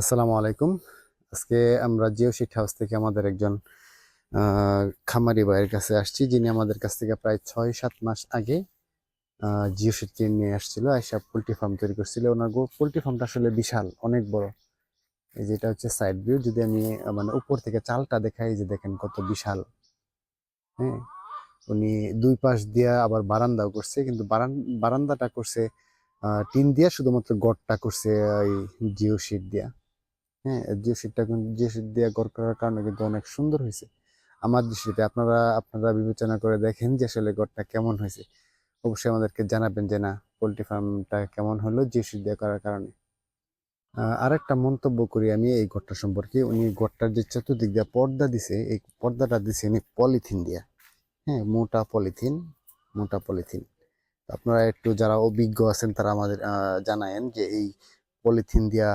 আসসালামু আলাইকুম। আজকে আমরা জিও শিট হাউস থেকে আমাদের একজন খামারি ভাইয়ের কাছে আসছি। যিনি আমাদের কাছ থেকে প্রায় ছয় সাত মাস আগে জিও শিট কিনে নিয়ে আসছিল আইসা পোলট্রি ফার্ম তৈরি করছিল। ওনার পোলট্রি ফার্মটা আসলে বিশাল, অনেক বড়। এই যেটা হচ্ছে সাইড ভিউ যদি আমি মানে উপর থেকে চালটা দেখাই যে দেখেন কত বিশাল। হ্যাঁ উনি দুই পাশ দিয়া আবার বারান্দাও করছে, কিন্তু বারান- বারান্দাটা করছে টিন দিয়া, শুধুমাত্র গড়টা করছে ওই জিও শিট দিয়া। হ্যাঁ জিও শিটটা কিন্তু জিও শিট দিয়ে গড় করার কারণে কিন্তু অনেক সুন্দর হয়েছে। আমার দৃষ্টিতে আপনারা আপনারা বিবেচনা করে দেখেন যে আসলে গড়টা কেমন হয়েছে। অবশ্যই আমাদেরকে জানাবেন যে না পোলট্রি ফার্মটা কেমন হলো জিও শিট দিয়ে করার কারণে। আহ, আরেকটা মন্তব্য করি আমি এই গড়টা সম্পর্কে। উনি গড়টার যে চতুর্দিক দিয়ে পর্দা দিছে এই পর্দাটা দিছে উনি পলিথিন দিয়া। হ্যাঁ মোটা পলিথিন মোটা পলিথিন। আপনারা একটু যারা অভিজ্ঞ আছেন তারা আমাদের জানায়েন যে এই পলিথিন দিয়া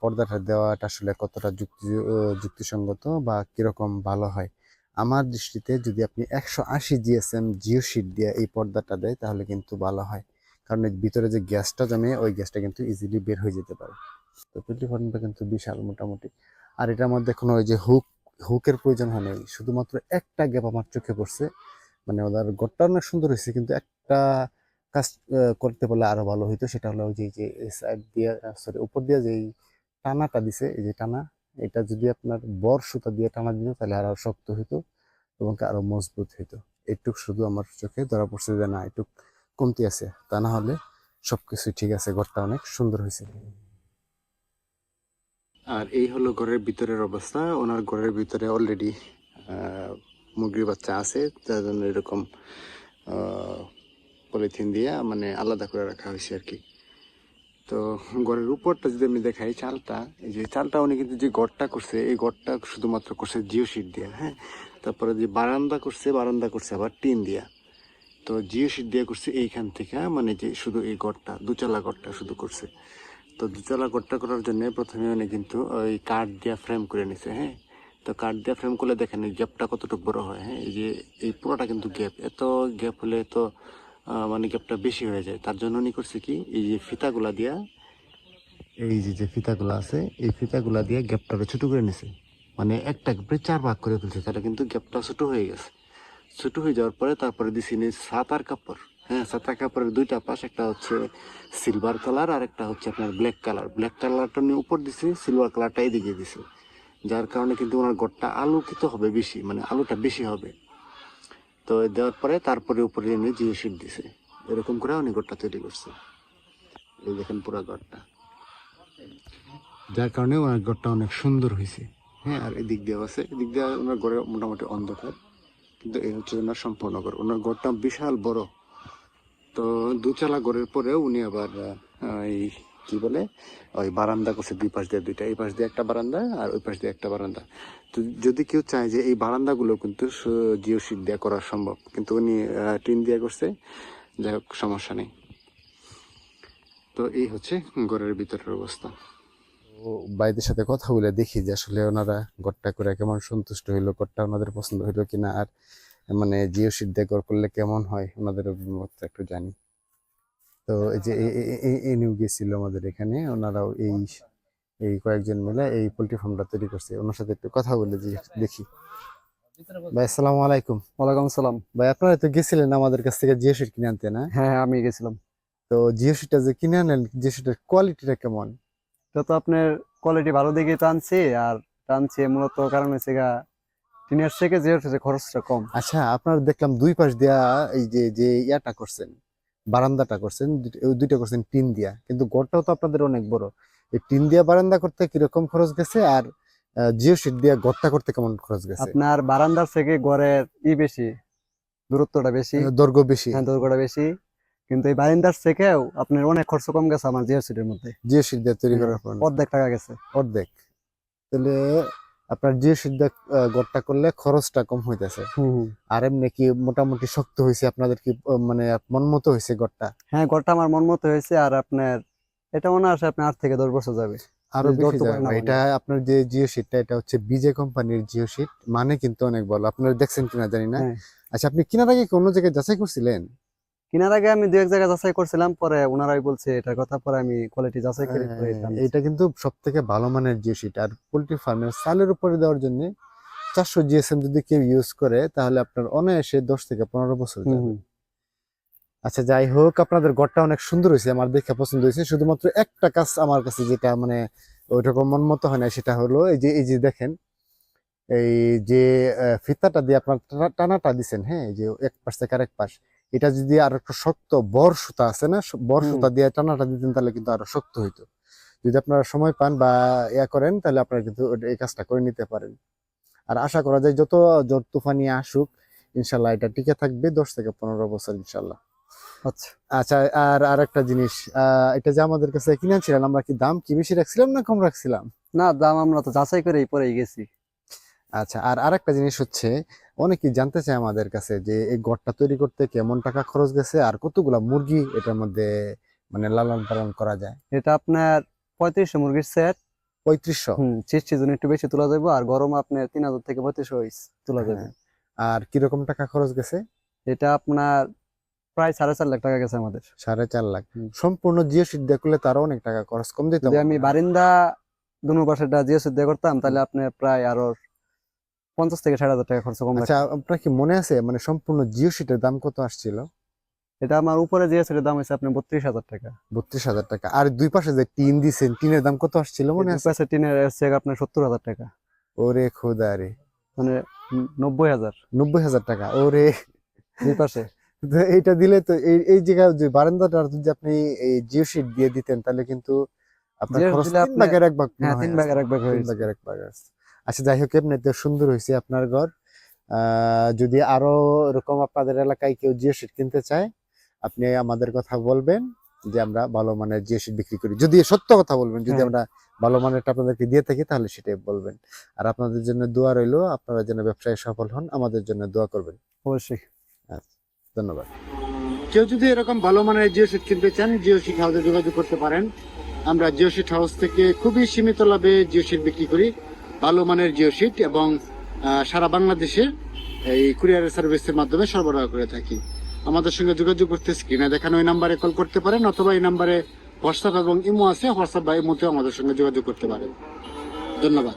পর্দাটা দেওয়াটা আসলে কতটা যুক্তি যুক্তিসঙ্গত বা কীরকম ভালো হয়? আমার দৃষ্টিতে যদি আপনি একশো আশি জিএসএম জিও শিট দিয়ে এই পর্দাটা দেয়, তাহলে কিন্তু ভালো হয়। কারণ ভিতরে যে গ্যাসটা জমে, ওই গ্যাসটা কিন্তু ইজিলি বের হয়ে যেতে পারে। তো ফার্মটা কিন্তু বিশাল মোটামুটি। আর এটার মধ্যে কোনো ওই যে হুক, হুকের প্রয়োজন হয় নাই। শুধুমাত্র একটা গ্যাপ আমার চোখে পড়ছে। মানে ওদের গড়টা অনেক সুন্দর হয়েছে, কিন্তু একটা কাজ করতে পারলে আরও ভালো হইতো। সেটা হলো যে যে সাইড দিয়ে সরি উপর দিয়ে যে টানাটা দিছে, এই যে টানা, এটা যদি আপনার বর সুতা দিয়ে টানা দিত, তাহলে আরও শক্ত হইতো এবং আরও মজবুত হইতো। এটুক শুধু আমার চোখে, ধরা পড়ছে যে না, এটুক কমতি আছে। তা না হলে সবকিছু ঠিক আছে, ঘরটা অনেক সুন্দর হয়েছে। আর এই হলো ঘরের ভিতরের অবস্থা। ওনার ঘরের ভিতরে অলরেডি মুরগির বাচ্চা আছে তার জন্য এরকম পলিথিন দিয়ে মানে আলাদা করে রাখা হয়েছে আর কি। তো ঘরের উপরটা যদি আমি দেখাই চালটা, এই যে চালটা উনি কিন্তু যে গড়টা করছে, এই গড়টা শুধুমাত্র করছে জিও শিট দিয়ে হ্যাঁ? তারপরে যে বারান্দা করছে বারান্দা করছে আবার টিন দিয়া। তো জিও শিট দিয়ে করছে এইখান থেকে মানে যে শুধু এই গড়টা দুচালা গড়টা শুধু করছে। তো দুচালা গড়টা করার জন্য প্রথমে উনি কিন্তু ওই কাঠ দিয়া ফ্রেম করে নিছে হ্যাঁ? তো কাঠ দিয়া ফ্রেম করলে দেখেন, এই গ্যাপটা কতটুকু বড় হয় হ্যাঁ? এই যে, এই পুরোটা কিন্তু গ্যাপ এত গ্যাপ হলে তো মানে গ্যাপটা বেশি হয়ে যায়। তার জন্য করছে কি, এই যে ফিতাগুলা দিয়া, এই যে যে ফিতাগুলা আছে, এই ফিতাগুলা দিয়ে গ্যাপটাকে ছোটো করে নিছে। মানে একটা গ্যাপে চার ভাগ করে ফেলছে, তাহলে কিন্তু গ্যাপটা ছোটো হয়ে গেছে। ছোটো হয়ে যাওয়ার পরে তারপরে দিছি নি সাতার কাপড়। হ্যাঁ সাতার কাপড়ের দুইটা পাশ, একটা হচ্ছে সিলভার কালার আর একটা হচ্ছে আপনার ব্ল্যাক কালার ব্ল্যাক কালারটা নিয়ে উপর দিছি সিলভার কালারটা এদিকে দিছে। যার কারণে কিন্তু ওনার গড়টা আলোকিত হবে বেশি মানে আলোটা বেশি হবে। তো দেওয়ার পরে তারপরে উপরে এনে জিও শিট দিছে। এরকম করে উনি গড়টা তৈরি করছে। এই দেখেন পুরো গড়টা যার কারণে ওনার গড়টা অনেক সুন্দর হয়েছে। হ্যাঁ আর এদিক দিয়ে আছে। এদিক দিয়ে ওনার গড়ে মোটামুটি অন্ধকার। কিন্তু এই হচ্ছে ওনার সম্পূর্ণ গড় ওনার গড়টা বিশাল বড়। তো দুচালা গড়ের পরেও উনি আবার এই কি বলে? ওই বারান্দা করছে দুই পাশ দিয়ে, দুইটা, এই পাশ দিয়ে একটা বারান্দা আর ওই পাশ দিয়ে একটা বারান্দা। তো যদি কেউ চায় যে এই বারান্দাগুলো কিন্তু সু- জিও শিট দিয়ে করা সম্ভব, কিন্তু উনি টিন দিয়ে করছে, যাই হোক, সমস্যা নেই। তো এই হচ্ছে ঘরের ভিতরের অবস্থা। বাইদের সাথে কথা বলে দেখি যে আসলে ওনারা ঘরটা করে কেমন সন্তুষ্ট হইল, ঘরটা ওনাদের পছন্দ হইল কিনা, আর মানে জিও শিট দিয়ে করলে কেমন হয়, ওনাদের একটু জানি। তো এই যে এ- এ- এ- এ নিউ গেছিল আমাদের এখানে ওনারাও এই এই কয়েকজন মিলে এই পোলট্রি ফার্মটা তৈরি করছে। ওনার সাথে একটু কথা বলে যে দেখি। ভাই আসসালামু আলাইকুম। ওয়ালাইকুম সালাম ভাই আপনারা তো গেছিলেন আমাদের কাছ থেকে জিও শিট কিনে আনতে না? হ্যাঁ হ্যাঁ, আমি গেছিলাম। তো জিও শিটটা যে কিনে আনেন জিও শিটের কোয়ালিটিটা কেমন? এটা তো আপনার কোয়ালিটি ভালো দেখে টানছে আর টানছে মূলত কারণ হচ্ছে গা টিনের থেকে যে হচ্ছে খরচটা কম। আচ্ছা আপনার দেখলাম দুই পাশ দিয়া এই যে যে ইয়াটা করছেন। বারান্দাটা করছেন ওই দুইটা করছেন টিন দিয়া। কিন্তু ঘরটাও তো আপনাদের অনেক বড়। এই টিন দিয়া বারান্দা করতে কীরকম খরচ গেছে? আর জিও শিট দিয়া ঘরটা করতে কেমন খরচ গেছে? আপনার বারান্দার থেকে ঘরের ই বেশি দূরত্বটা বেশি। দৈর্ঘ্য বেশি। হ্যাঁ দৈর্ঘ্যটা বেশি। কিন্তু এই বারান্দার থেকেও আপনার অনেক খরচ কম গেছে আমার জিও সিটির মধ্যে। জিও শিট দিয়ে তৈরি করার পর। অর্ধেক টাকা গেছে। অর্ধেক। তাহলে আপনার জিও দিয়ে আহ, করলে খরচটা কম হইতেছে। আর এমনি কি মোটামুটি শক্ত হয়েছে আপনাদের কি মানে মন মতো হয়েছে ঘরটা হ্যাঁ ঘরটা আমার মন মতো হয়েছে আর আপনার এটা মনে আসে আপনার আট থেকে দশ বছর যাবে। আরও। এটা আপনার যে জিও শিটটা এটা হচ্ছে বিজে কোম্পানির জিও শিট। মানে কিন্তু অনেক ভালো আপনারা দেখছেন কিনা জানি না। হ্যাঁ। আচ্ছা আপনি কিনার আগে কি অন্য জায়গায় যাচাই করছিলেন? কেনার আগে আমি দু এক জায়গায় যাচাই করছিলাম পরে ওনারাই বলছে এটার কথা পরে আমি কোয়ালিটি যাচাই করে এটা কিন্তু সব থেকে ভালো মানের জিও শিট আর পোল্ট্রি ফার্মের সালের উপরে দেওয়ার জন্য চারশো জিএসএম যদি কেউ ইউজ করে তাহলে আপনার অনায়াসে দশ থেকে পনেরো বছর। আচ্ছা যাই হোক আপনাদের ঘরটা অনেক সুন্দর হয়েছে আমার দেখে পছন্দ হয়েছে। শুধুমাত্র একটা কাজ আমার কাছে যেটা মানে ওইরকম মন মতো হয় না সেটা হলো এই যে এই যে দেখেন এই যে ফিতাটা দিয়ে আপনার টানা- টানাটা দিছেন হ্যাঁ এই যে এক পাশ থেকে আরেক পাশ। এটা যদি আর একটু শক্ত বর সুতা আছে না? বর সুতা দিয়ে টানাটা দিতেন তাহলে কিন্তু আরও শক্ত হইতো। যদি আপনারা সময় পান বা ইয়া করেন তাহলে আপনারা কিন্তু এই কাজটা করে নিতে পারেন। আর আশা করা যায় যত ঝড় তুফানি আসুক ইনশাল্লাহ এটা টিকে থাকবে দশ থেকে পনেরো বছর ইনশাল্লাহ। আচ্ছা। আচ্ছা আর আর একটা জিনিস আহ, এটা যে আমাদের কাছে কিনেছিলেন আমরা কি দাম কি বেশি রাখছিলাম না কম রাখছিলাম? না দাম আমরা তো যাচাই করেই পরেই গেছি। আচ্ছা আর আরেকটা জিনিস হচ্ছে অনেকেই জানতে চায় আমাদের কাছে যে এই ঘরটা তৈরি করতে কেমন টাকা খরচ গেছে আর কতগুলা মুরগি এটার মধ্যে মানে লালন পালন করা যায়? এটা আপনার পঁয়ত্রিশশো মুরগির সেট পঁয়ত্রিশশো? শীত সিজন একটু বেশি তোলা যাবে আর গরম আপনার তিন হাজার থেকে পঁয়ত্রিশশো তোলা যাবে হ্যাঁ। আর কীরকম টাকা খরচ গেছে? এটা আপনার প্রায় সাড়ে চার লাখ টাকা গেছে আমাদের। সাড়ে চার লাখ। সম্পূর্ণ জিও সিট দেখলে তারও অনেক টাকা খরচ কম দিতে আমি বারিন্দা দুনো পাশেটা জিও সুদ দিয়ে করতাম তাহলে আপনার প্রায় আরও পঞ্চাশ থেকে ষাট হাজার টাকা খরচ কম আচ্ছা আপনার কি মনে আছে মানে সম্পূর্ণ জিও সিটের দাম কত আসছিল? এটা আমার উপরে জিও সুদের দাম হচ্ছে আপনার বত্রিশ হাজার টাকা। বত্রিশ হাজার টাকা। আর দুই পাশে যে টিন দিছেন টিনের দাম কত আসছিল মনে আছে? পাশে টিনের হচ্ছে আপনার সত্তর হাজার টাকা। ওরে খোদা রে। মানে নব্বই হাজার। নব্বই হাজার টাকা ওরে। দুই পাশে। এইটা দিলে তো এই এই জায়গায় যে বারান্দাটা যদি আপনি এই জিও শিট দিয়ে দিতেন তাহলে কিন্তু আপনার খরচ তিন ভাগের এক ভাগ হ্যাঁ তিন। ভাগের এক ভাগ হয়ে তিন ভাগের এক ভাগ আছে। আচ্ছা যাই হোক এমনিতে সুন্দর হয়েছে আপনার ঘর। যদি আরও এরকম আপনাদের এলাকায় কেউ জিও শিট কিনতে চায় আপনি আমাদের কথা বলবেন যে আমরা ভালো মানের জিও শিট বিক্রি করি। যদি সত্য কথা বলবেন যদি হ্যাঁ। আমরা ভালো মানেরটা আপনাদেরকে দিয়ে থাকি তাহলে সেটাই বলবেন। আর আপনাদের জন্য দোয়া রইল আপনারা যেন ব্যবসায় সফল হন আমাদের জন্য দোয়া করবেন। অবশ্যই। ধন্যবাদ। কেউ যদি এরকম ভালো মানের জিও সিট কিনতে চান জিও সিট হাউসে যোগাযোগ করতে পারেন। আমরা জিও সিট হাউস থেকে খুবই সীমিত লাভে জিও সিট বিক্রি করি। ভালো মানের জিও সিট এবং সারা বাংলাদেশে এই কুরিয়ার সার্ভিসের মাধ্যমে সরবরাহ করে থাকি। আমাদের সঙ্গে যোগাযোগ করতে স্ক্রিনে দেখানো এই নাম্বারে কল করতে পারেন অথবা এই নাম্বারে হোয়াটসঅ্যাপ এবং ইমো আছে, হোয়াটসঅ্যাপ বা ইমোতেও আমাদের সঙ্গে যোগাযোগ করতে পারেন। ধন্যবাদ।